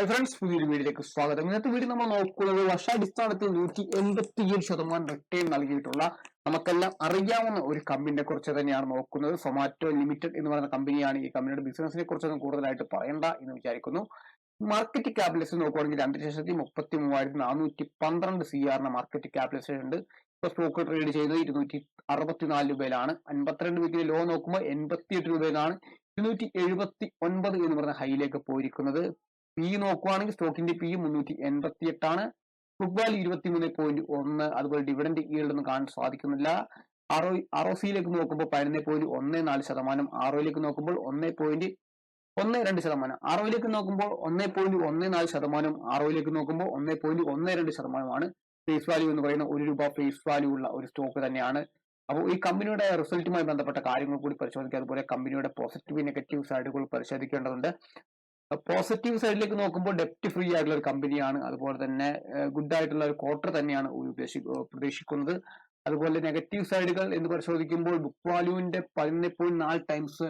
Hi friends പുതിയൊരു വീഡിയോയിലേക്ക് സ്വാഗതം. ഇന്നത്തെ വീഡിയോ നമ്മൾ നോക്കുന്നത് വർഷാടിസ്ഥാനത്തിൽ നൂറ്റി എൺപത്തി ഏഴ് ശതമാനം റിട്ടേൺ നൽകിയിട്ടുള്ള നമുക്കെല്ലാം അറിയാവുന്ന ഒരു കമ്പനിയെ കുറിച്ച് തന്നെയാണ് നോക്കുന്നത്. സൊമാറ്റോ ലിമിറ്റഡ് എന്ന് പറയുന്ന കമ്പനിയാണ് ഈ കമ്പനിയുടെ ബിസിനസിനെ കുറിച്ചൊന്നും കൂടുതലായിട്ട് പറയണ്ട എന്ന് വിചാരിക്കുന്നു. മാർക്കറ്റ് ക്യാപിറ്റലൈസേഷൻ നോക്കുകയാണെങ്കിൽ രണ്ട് ലക്ഷത്തി മുപ്പത്തി മൂവായിരത്തി നാനൂറ്റി പന്ത്രണ്ട് സി ആറിന് മാർക്കറ്റ് ക്യാപിറ്റലൈസേഷൻ ഉണ്ട്. ഇപ്പൊ സ്റ്റോക്ക് ട്രേഡ് ചെയ്യുന്നത് ഇരുന്നൂറ്റി അറുപത്തിനാല് രൂപയിലാണ്. അൻപത്തിരണ്ട് വീക്കിലെ ലോ നോക്കുമ്പോൾ എൺപത്തിയെട്ട് രൂപയിലാണ്. ഇരുന്നൂറ്റി എഴുപത്തി ഒൻപത് എന്ന് പറയുന്ന ഹൈയിലേക്ക് പോയിരിക്കുന്നത്. പി നോക്കുവാണെങ്കിൽ സ്റ്റോക്കിന്റെ പി മുന്നൂറ്റി എൺപത്തി എട്ടാണ് ബുക്ക് വാല്യൂ ഇരുപത്തി മൂന്ന് പോയിന്റ് ഒന്ന് അതുപോലെ ഡിവിഡന്റ് ഈൽഡ് ഒന്നും കാണാൻ സാധിക്കുന്നില്ല. ആർ ഒ ആർ ഒ സിയിലേക്ക് നോക്കുമ്പോൾ പതിനൊന്ന് പോയിന്റ് ഒന്ന് നാല് ശതമാനം. ആർ ഒയിലേക്ക് നോക്കുമ്പോൾ ഒന്ന് പോയിന്റ് ഒന്ന് രണ്ട് ശതമാനം. ആർ ഒയിലേക്ക് നോക്കുമ്പോൾ ഒന്ന് പോയിന്റ് ഒന്ന് നാല് ശതമാനം. ആർ ഒയിലേക്ക് നോക്കുമ്പോൾ ഒന്ന് പോയിന്റ് ഒന്ന് രണ്ട് ശതമാനമാണ് ഫേസ് വാല്യൂ എന്ന് പറയുന്ന ഒരു രൂപ ഫേസ് വാല്യൂ ഉള്ള ഒരു സ്റ്റോക്ക് തന്നെയാണ്. അപ്പോൾ ഈ കമ്പനിയുടെ റിസൾട്ടുമായി ബന്ധപ്പെട്ട കാര്യങ്ങൾ കൂടി പരിശോധിക്കുക അതുപോലെ കമ്പനിയുടെ പോസിറ്റീവ് നെഗറ്റീവ് സൈഡുകൾ പരിശോധിക്കേണ്ടതുണ്ട്. പോസിറ്റീവ് സൈഡിലേക്ക് നോക്കുമ്പോൾ ഡെപ്റ്റ് ഫ്രീ ആയിട്ടുള്ള ഒരു കമ്പനിയാണ് അതുപോലെ തന്നെ ഗുഡ് ആയിട്ടുള്ള ഒരു ക്വാർട്ടർ തന്നെയാണ് പ്രതീക്ഷിക്കുന്നത്. അതുപോലെ നെഗറ്റീവ് സൈഡുകൾ എന്ന് പരിശോധിക്കുമ്പോൾ ബുക്ക് വാല്യൂവിന്റെ പതിനൊന്ന് പോയിന്റ് നാല് ടൈംസ്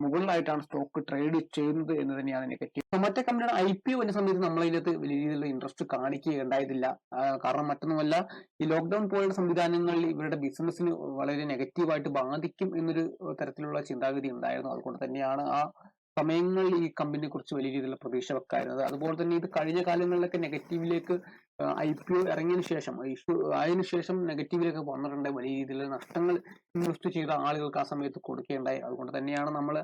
മുകളിലായിട്ടാണ് സ്റ്റോക്ക് ട്രേഡ് ചെയ്യുന്നത് എന്ന് തന്നെയാണ് നെഗറ്റീവ് മറ്റേ കമ്പനിയുടെ ഐ പി ഒ എന്ന സമയത്ത് നമ്മൾ ഇതിനകത്ത് വലിയ രീതിയിലുള്ള ഇൻട്രസ്റ്റ് കാണിക്കുകയുണ്ടായതില്ല കാരണം മറ്റൊന്നുമല്ല ഈ ലോക്ക്ഡൌൺ പോലുള്ള സംവിധാനങ്ങളിൽ ഇവരുടെ ബിസിനസ്സിന് വളരെ നെഗറ്റീവായിട്ട് ബാധിക്കും എന്നൊരു തരത്തിലുള്ള ചിന്താഗതി ഉണ്ടായിരുന്നു. അതുകൊണ്ട് തന്നെയാണ് ആ സമയങ്ങളിൽ ഈ കമ്പനിയെ കുറിച്ച് വലിയ രീതിയിലുള്ള പ്രതീക്ഷ വെക്കായിരുന്നത് അതുപോലെ തന്നെ ഇത് കഴിഞ്ഞ കാലങ്ങളിലൊക്കെ നെഗറ്റീവിലേക്ക് ഐ പി ഒ ഇറങ്ങിയതിനു ശേഷം ഇഷ്യൂ ആയതിനു ശേഷം നെഗറ്റീവിലേക്ക് വന്നിട്ടുണ്ട്. വലിയ രീതിയിലുള്ള നഷ്ടങ്ങൾ ഇൻവെസ്റ്റ് ചെയ്ത ആളുകൾക്ക് ആ സമയത്ത് കൊടുക്കുകയുണ്ടായി അതുകൊണ്ട് തന്നെയാണ് നമ്മൾ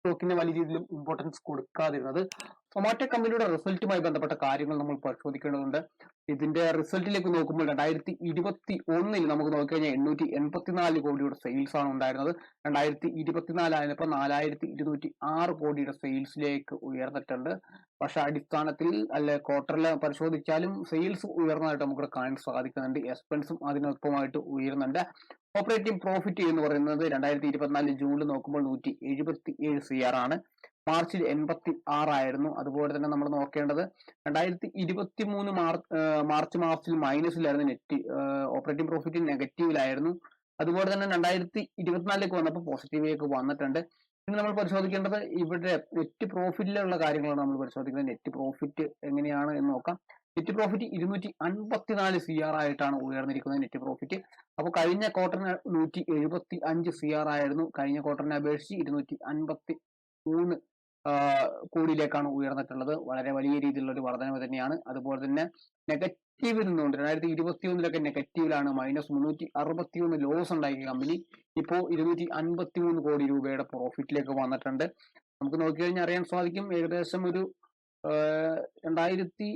സ്റ്റോക്കിന് വലിയ രീതിയിലും ഇമ്പോർട്ടൻസ് കൊടുക്കാതിരുന്നത്. സൊമാറ്റോ കമ്പനിയുടെ റിസൾട്ടുമായി ബന്ധപ്പെട്ട കാര്യങ്ങൾ നമ്മൾ പരിശോധിക്കേണ്ടതുണ്ട്. ഇതിന്റെ റിസൾട്ടിലേക്ക് നോക്കുമ്പോൾ രണ്ടായിരത്തി ഇരുപത്തി ഒന്നിൽ നമുക്ക് നോക്കിക്കഴിഞ്ഞാൽ എണ്ണൂറ്റി എൺപത്തിനാല് കോടിയുടെ സെയിൽസ് ആണ് ഉണ്ടായിരുന്നത്. രണ്ടായിരത്തി ഇരുപത്തിനാലായപ്പോൾ നാലായിരത്തി ഇരുന്നൂറ്റി ആറ് കോടിയുടെ സെയിൽസിലേക്ക് ഉയർന്നിട്ടുണ്ട്. പക്ഷെ അടിസ്ഥാനത്തിൽ അല്ലെ ക്വാർട്ടറിൽ പരിശോധിച്ചാലും സെയിൽസ് ഉയർന്നതായിട്ട് നമുക്ക് കാണാൻ സാധിക്കുന്നുണ്ട്. എക്സ്പെൻസും അതിനൊപ്പമായിട്ട് ഉയരുന്നുണ്ട്. ഓപ്പറേറ്റിംഗ് പ്രോഫിറ്റ് എന്ന് പറയുന്നത് രണ്ടായിരത്തി ഇരുപത്തിനാല് ജൂണിൽ നോക്കുമ്പോൾ നൂറ്റി എഴുപത്തി ഏഴ് സി ആർ ആണ്. മാർച്ചിൽ എൺപത്തി ആറായിരുന്നു അതുപോലെ തന്നെ നമ്മൾ നോക്കേണ്ടത് രണ്ടായിരത്തി ഇരുപത്തി മൂന്ന് മാർച്ച് മാസത്തിൽ മൈനസിലായിരുന്നു നെറ്റ് ഓപ്പറേറ്റിംഗ് പ്രോഫിറ്റ് നെഗറ്റീവിലായിരുന്നു. അതുപോലെ തന്നെ രണ്ടായിരത്തി ഇരുപത്തിനാലിലേക്ക് വന്നപ്പോൾ പോസിറ്റീവിലേക്ക് വന്നിട്ടുണ്ട്. ഇനി നമ്മൾ പരിശോധിക്കേണ്ടത് ഇവിടെ നെറ്റ് പ്രോഫിറ്റിലുള്ള കാര്യങ്ങളാണ് നമ്മൾ പരിശോധിക്കുന്നത്. നെറ്റ് പ്രോഫിറ്റ് എങ്ങനെയാണ് എന്ന് നോക്കാം. നെറ്റ് പ്രോഫിറ്റ് ഇരുന്നൂറ്റി അൻപത്തിനാല് സി ആർ ആയിട്ടാണ് ഉയർന്നിരിക്കുന്നത് നെറ്റ് പ്രോഫിറ്റ് അപ്പോൾ കഴിഞ്ഞ ക്വാർട്ടറിന് നൂറ്റി എഴുപത്തി അഞ്ച് സി ആർ ആയിരുന്നു. കഴിഞ്ഞ ക്വാർട്ടറിനെ അപേക്ഷിച്ച് ഇരുന്നൂറ്റി അൻപത്തി മൂന്ന് കോടിയിലേക്കാണ് ഉയർന്നിട്ടുള്ളത്. വളരെ വലിയ രീതിയിലുള്ള ഒരു വർധനവ് തന്നെയാണ്. അതുപോലെ തന്നെ നെഗറ്റീവിൽ നിന്നുകൊണ്ട് രണ്ടായിരത്തി ഇരുപത്തി ഒന്നിലൊക്കെ നെഗറ്റീവിലാണ് മൈനസ് മുന്നൂറ്റി അറുപത്തി ഒന്ന് ലോസ് ഉണ്ടാക്കിയ കമ്പനി ഇപ്പോൾ ഇരുന്നൂറ്റി അൻപത്തി മൂന്ന് കോടി രൂപയുടെ പ്രോഫിറ്റിലേക്ക് വന്നിട്ടുണ്ട്. നമുക്ക് നോക്കിക്കഴിഞ്ഞാൽ അറിയാൻ സാധിക്കും ഏകദേശം ഒരു രണ്ടായിരത്തി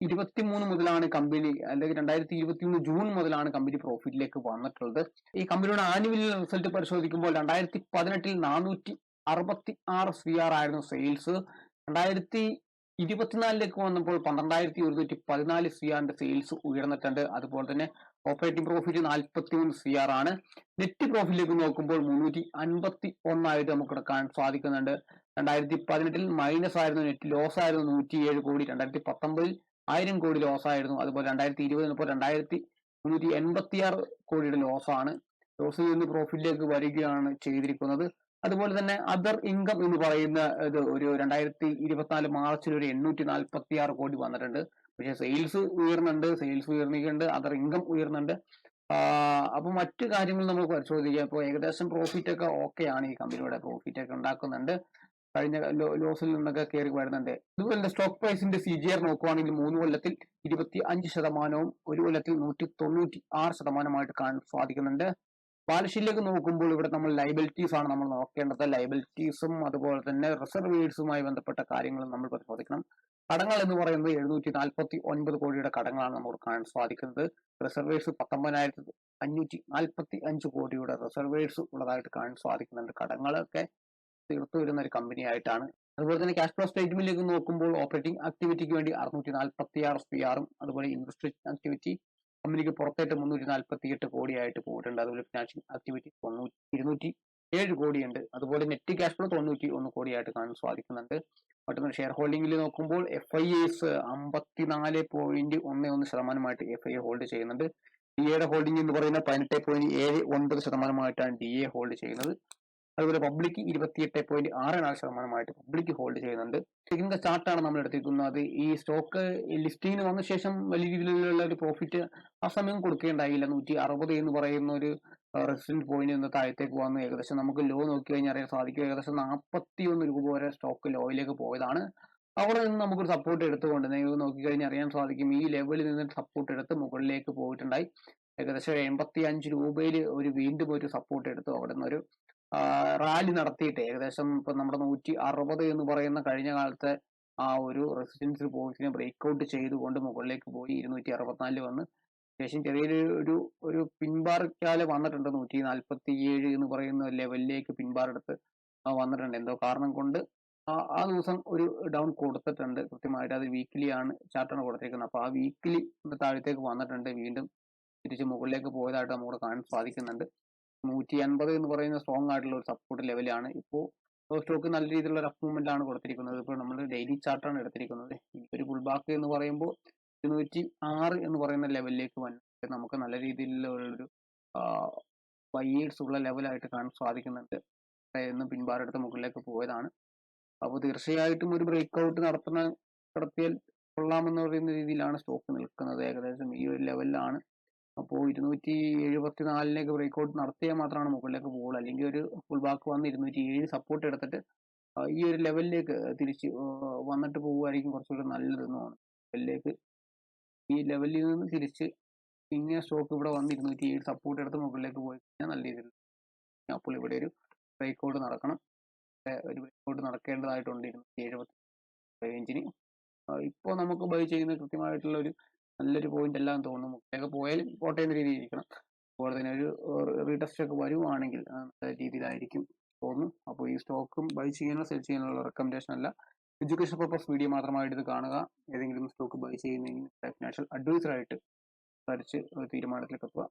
ഇരുപത്തി മൂന്ന് മുതലാണ് കമ്പനി അല്ലെങ്കിൽ രണ്ടായിരത്തി ഇരുപത്തി മൂന്ന് ജൂൺ മുതലാണ് കമ്പനി പ്രോഫിറ്റിലേക്ക് വന്നിട്ടുള്ളത്. ഈ കമ്പനിയുടെ ആനുവൽ റിസൾട്ട് പരിശോധിക്കുമ്പോൾ രണ്ടായിരത്തി പതിനെട്ടിൽ നാനൂറ്റി അറുപത്തി ആറ് സി ആർ ആയിരുന്നു സെയിൽസ് രണ്ടായിരത്തി ഇരുപത്തിനാലിലേക്ക് വന്നപ്പോൾ പന്ത്രണ്ടായിരത്തി ഒരുന്നൂറ്റി പതിനാല് സി ആറിന്റെ സെയിൽസ് ഉയർന്നിട്ടുണ്ട്. അതുപോലെ തന്നെ ഓപ്പറേറ്റിംഗ് പ്രോഫിറ്റ് നാൽപ്പത്തി മൂന്ന് സി ആർ ആണ്. നെറ്റ് പ്രോഫിറ്റിലേക്ക് നോക്കുമ്പോൾ മുന്നൂറ്റി അൻപത്തി ഒന്നായിട്ട് നമുക്ക് എടുക്കാൻ സാധിക്കുന്നുണ്ട്. രണ്ടായിരത്തി പതിനെട്ടിൽ മൈനസ് ആയിരുന്നു നെറ്റ് ലോസ് ആയിരുന്നു നൂറ്റി ഏഴ് കോടി. രണ്ടായിരത്തി പത്തൊമ്പതിൽ ആയിരം കോടി ലോസ് ആയിരുന്നു. അതുപോലെ രണ്ടായിരത്തി ഇരുപതിന് ഇപ്പോൾ രണ്ടായിരത്തി മുന്നൂറ്റി എൺപത്തിയാറ് കോടിയുടെ ലോസാണ് ലോസിൽ നിന്ന് പ്രോഫിറ്റിലേക്ക് വരികയാണ് ചെയ്തിരിക്കുന്നത്. അതുപോലെ തന്നെ അതർ ഇൻകം എന്ന് പറയുന്ന ഇത് ഒരു രണ്ടായിരത്തി ഇരുപത്തിനാല് മാർച്ചിൽ ഒരു എണ്ണൂറ്റി നാൽപ്പത്തി ആറ് കോടി വന്നിട്ടുണ്ട്. പക്ഷേ സെയിൽസ് ഉയർന്നുണ്ട് സെയിൽസ് ഉയർന്നിട്ടുണ്ട് അതർ ഇൻകം ഉയർന്നുണ്ട്. അപ്പൊ മറ്റു കാര്യങ്ങൾ നമ്മൾ പരിശോധിക്കുക ഇപ്പോൾ ഏകദേശം പ്രോഫിറ്റ് ഒക്കെ ഓക്കെ ആണ് ഈ കമ്പനിയുടെ പ്രോഫിറ്റ് ഒക്കെ ഉണ്ടാക്കുന്നുണ്ട്. കഴിഞ്ഞ ലോസിൽ നിന്നൊക്കെ കയറി വരുന്നുണ്ട്. അതുപോലെ സ്റ്റോക്ക് പ്രൈസിന്റെ സി ജി ആർ നോക്കുവാണെങ്കിൽ മൂന്ന് കൊല്ലത്തിൽ ഇരുപത്തി അഞ്ച് ശതമാനവും ഒരു കൊല്ലത്തിൽ നൂറ്റി തൊണ്ണൂറ്റി ആറ് ശതമാനമായിട്ട് കാണാൻ സാധിക്കുന്നുണ്ട്. ബാലൻസ് നോക്കുമ്പോൾ ഇവിടെ നമ്മൾ ലൈബിലിറ്റീസ് ആണ് നമ്മൾ നോക്കേണ്ടത്. ലൈബിലിറ്റീസും അതുപോലെ തന്നെ റിസർവേഴ്സുമായി ബന്ധപ്പെട്ട കാര്യങ്ങളും നമ്മൾ പരിശോധിക്കണം. കടങ്ങൾ എന്ന് പറയുന്നത് എഴുന്നൂറ്റി നാൽപ്പത്തി ഒൻപത് കോടിയുടെ കടങ്ങളാണ് നമുക്ക് കാണാൻ സാധിക്കുന്നത്. റിസർവേഴ്സ് പത്തൊമ്പതിനായിരത്തി അഞ്ഞൂറ്റി നാൽപ്പത്തി അഞ്ച് കോടിയുടെ റിസർവേഴ്സ് ഉള്ളതായിട്ട് കാണാൻ സാധിക്കുന്നുണ്ട് കടങ്ങളൊക്കെ. തീർത്തു വരുന്ന ഒരു കമ്പനി ആയിട്ടാണ്. അതുപോലെ തന്നെ ക്യാഷ് ഫ്ലോ സ്റ്റേറ്റ്മെന്റിലേക്ക് നോക്കുമ്പോൾ ഓപ്പറേറ്റിംഗ് ആക്ടിവിറ്റിക്ക് വേണ്ടി അറുന്നൂറ്റി നാൽപ്പത്തി ആറ് പി ആറും അതുപോലെ ഇൻവെസ്റ്റ് ആക്ടിവിറ്റി കമ്പനിക്ക് പുറത്തായിട്ട് മുന്നൂറ്റി നാൽപ്പത്തി എട്ട് കോടിയായിട്ട് പോയിട്ടുണ്ട്. അതുപോലെ ഫിനാൻഷ്യൽ ആക്ടിവിറ്റി തൊണ്ണൂറ്റി ഇരുന്നൂറ്റി ഏഴ് കോടിയുണ്ട്. അതുപോലെ നെറ്റ് ക്യാഷ് ഫ്ലോ തൊണ്ണൂറ്റി ഒന്ന് കോടിയായിട്ട് കാണാൻ സാധിക്കുന്നുണ്ട്. മറ്റൊന്ന് ഷെയർ ഹോൾഡിംഗിൽ നോക്കുമ്പോൾ എഫ് ഐ എസ് അമ്പത്തിനാല് പോയിന്റ് ഒന്ന് ഒന്ന് ശതമാനമായിട്ട് എഫ് ഐ ഹോൾഡ് ചെയ്യുന്നുണ്ട്. ഡി എയുടെ ഹോൾഡിംഗ് എന്ന് പറയുന്നത് പതിനെട്ട് പോയിന്റ് ഏഴ് ഒൻപത് ശതമാനമായിട്ടാണ് ഡി എ ഹോൾഡ് ചെയ്യുന്നത്. അതുപോലെ പബ്ലിക് ഇരുപത്തിയെട്ട് പോയിന്റ് ആറ് നാല് ശതമാനമായിട്ട് പബ്ലിക് ഹോൾഡ് ചെയ്യുന്നുണ്ട്. ഇതിന്റെ ചാർട്ടാണ് നമ്മൾ എടുത്തിരിക്കുന്നത്. ഈ സ്റ്റോക്ക് ലിസ്റ്റിങ്ങിന് വന്ന ശേഷം വലിയ രീതിയിലുള്ള ഒരു പ്രോഫിറ്റ് ആ സമയം കൊടുക്കേണ്ടായില്ല. നൂറ്റി അറുപത് എന്ന് പറയുന്ന ഒരു റെസിഡന്റ് പോയിന്റ് നിന്ന് താഴത്തേക്ക് വന്ന് ഏകദേശം നമുക്ക് ലോ നോക്കി കഴിഞ്ഞാൽ അറിയാൻ സാധിക്കും. ഏകദേശം നാൽപ്പത്തി ഒന്ന് രൂപ വരെ സ്റ്റോക്ക് ലോയിലേക്ക് പോയതാണ്. അവിടെ നിന്ന് നമുക്കൊരു സപ്പോർട്ട് എടുത്തുകൊണ്ട് നിങ്ങൾക്ക് നോക്കിക്കഴിഞ്ഞാൽ അറിയാൻ സാധിക്കും. ഈ ലെവലിൽ നിന്ന് സപ്പോർട്ട് എടുത്ത് മുകളിലേക്ക് പോയിട്ടുണ്ടായി. ഏകദേശം എൺപത്തി അഞ്ച് രൂപയിൽ ഒരു വീണ്ടും ഒരു സപ്പോർട്ട് എടുത്തു അവിടെ നിന്ന് ഒരു റാലി നടത്തിയിട്ട് ഏകദേശം ഇപ്പൊ നമ്മുടെ നൂറ്റി അറുപത് എന്ന് പറയുന്ന കഴിഞ്ഞ കാലത്തെ ആ ഒരു റെസിഡൻസ് പോയിന്റിനെ ബ്രേക്ക് ഔട്ട് ചെയ്തുകൊണ്ട് മുകളിലേക്ക് പോയി ഇരുന്നൂറ്റി അറുപത്തിനാലിൽ വന്ന്. ശേഷം ചെറിയൊരു ഒരു ഒരു പിൻബാർക്കാൽ വന്നിട്ടുണ്ട്. നൂറ്റി നാൽപ്പത്തി ഏഴ് എന്ന് പറയുന്ന ലെവലിലേക്ക് പിൻപാറെടുത്ത് വന്നിട്ടുണ്ട്. എന്തോ കാരണം കൊണ്ട് ആ ദിവസം ഒരു ഡൗൺ കൊടുത്തിട്ടുണ്ട്. കൃത്യമായിട്ട് അത് വീക്കിലി ആണ് ചാർട്ടാണ് കൊടുത്തിരിക്കുന്നത് അപ്പോൾ ആ വീക്കിലി താഴത്തേക്ക് വന്നിട്ടുണ്ട്. വീണ്ടും തിരിച്ച് മുകളിലേക്ക് പോയതായിട്ട് നമുക്ക് കാണാൻ സാധിക്കുന്നുണ്ട്. നൂറ്റി അൻപത് എന്ന് പറയുന്ന സ്ട്രോങ് ആയിട്ടുള്ള ഒരു സപ്പോർട്ട് ലെവലാണ് ഇപ്പോൾ സ്റ്റോക്ക് നല്ല രീതിയിലുള്ള ഒരു മൂവ്മെന്റ് ആണ് കൊടുത്തിരിക്കുന്നത്. ഇപ്പോൾ നമ്മൾ ഡെയിലി ചാർട്ടാണ് എടുത്തിരിക്കുന്നത്. ഒരു പുൾ ബാക്ക് എന്ന് പറയുമ്പോൾ ഇരുന്നൂറ്റി ആറ് എന്ന് പറയുന്ന ലെവലിലേക്ക് വന്നിട്ട് നമുക്ക് നല്ല രീതിയിലുള്ള ഒരു ബയേഴ്സ് ഉള്ള ലെവലായിട്ട് കാണാൻ സാധിക്കുന്നുണ്ട്. എന്ന് പിൻബാറെടുത്ത് മുകളിലേക്ക് പോയതാണ്. അപ്പോൾ തീർച്ചയായിട്ടും ഒരു ബ്രേക്ക് ഔട്ട് നടത്തുന്ന നടത്തിയാൽ കൊള്ളാമെന്ന് പറയുന്ന രീതിയിലാണ് സ്റ്റോക്ക് നിൽക്കുന്നത്. ഏകദേശം ഈ ഒരു ലെവലിലാണ് അപ്പോൾ ഇരുന്നൂറ്റി എഴുപത്തി നാലിലേക്ക് ബ്രേക്ക് ഔട്ട് നടത്തിയാൽ മാത്രമാണ് മുകളിലേക്ക് പോകുള്ളൂ. അല്ലെങ്കിൽ ഒരു ഫുൾ ബാക്ക് വന്ന് ഇരുന്നൂറ്റി ഏഴ് സപ്പോർട്ട് എടുത്തിട്ട് ഈ ഒരു ലെവലിലേക്ക് തിരിച്ച് വന്നിട്ട് പോകുമായിരിക്കും കുറച്ചുകൂടി നല്ലതെന്ന് തോന്നുന്നു. ലെവലിലേക്ക് ഈ ലെവലിൽ നിന്ന് തിരിച്ച് ഇങ്ങനെ സ്റ്റോക്ക് ഇവിടെ വന്ന് ഇരുന്നൂറ്റി ഏഴ് സപ്പോർട്ട് എടുത്ത് മുകളിലേക്ക് പോയി കഴിഞ്ഞാൽ നല്ല രീതിയിൽ അപ്പോൾ ഇവിടെ ഒരു ബ്രേക്ക് ഔട്ട് നടക്കണം ഒരു ബ്രേക്ക് ഔട്ട് നടക്കേണ്ടതായിട്ടുണ്ട് ഇരുന്നൂറ്റി എഴുപത്തി റേഞ്ചിന് ഇപ്പോൾ നമുക്ക് ബൈ ചെയ്യുന്ന കൃത്യമായിട്ടുള്ള ഒരു നല്ലൊരു പോയിന്റ് എല്ലാം തോന്നുന്നു. മുട്ടയൊക്കെ പോയാലും പോട്ടെ എന്ന രീതിയിൽ ഇരിക്കണം അതുപോലെ തന്നെ ഒരു റീടെസ്റ്റ് ഒക്കെ വരുവാണെങ്കിൽ നല്ല രീതിയിലായിരിക്കും തോന്നുന്നു. അപ്പോൾ ഈ സ്റ്റോക്കും ബൈ ചെയ്യാനോ സെൽ ചെയ്യാനുള്ള റെക്കമെൻഡേഷൻ അല്ല. എഡ്യൂക്കേഷൻ പർപ്പസ് വീഡിയോ മാത്രമായിട്ട് ഇത് കാണുക. ഏതെങ്കിലും സ്റ്റോക്ക് ബൈ ചെയ്യുന്നതിന് ഫിനാൻഷ്യൽ അഡ്വൈസറായിട്ട് സംസാരിച്ച് തീരുമാനത്തിലേക്ക് എത്തുക.